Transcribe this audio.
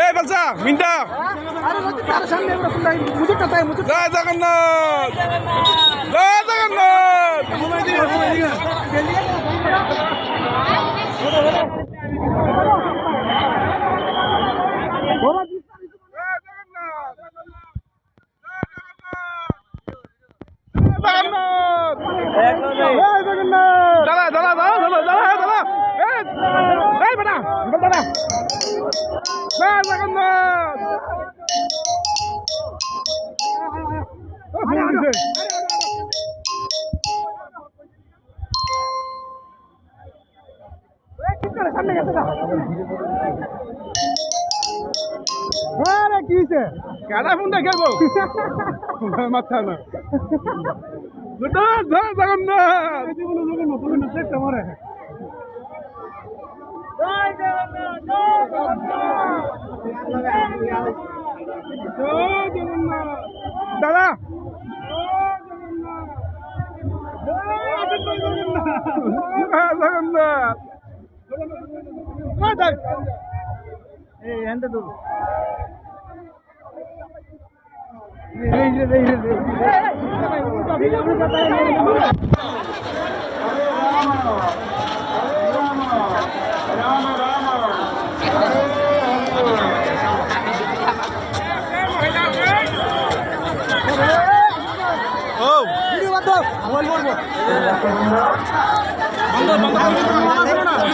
এই বাচ্চা মিন্টা। জয় জগন্নাথ। জয় জগন্নাথ। দাদা জয় জগন্নাথ ফোন দিছে। আরে কি হইছে কাটা ফোন খেলব মাথা না বেটা জয় জগন্নাথ দেখতে মরে জয় জগন্নাথ দাদা জয় জগন্নাথ ও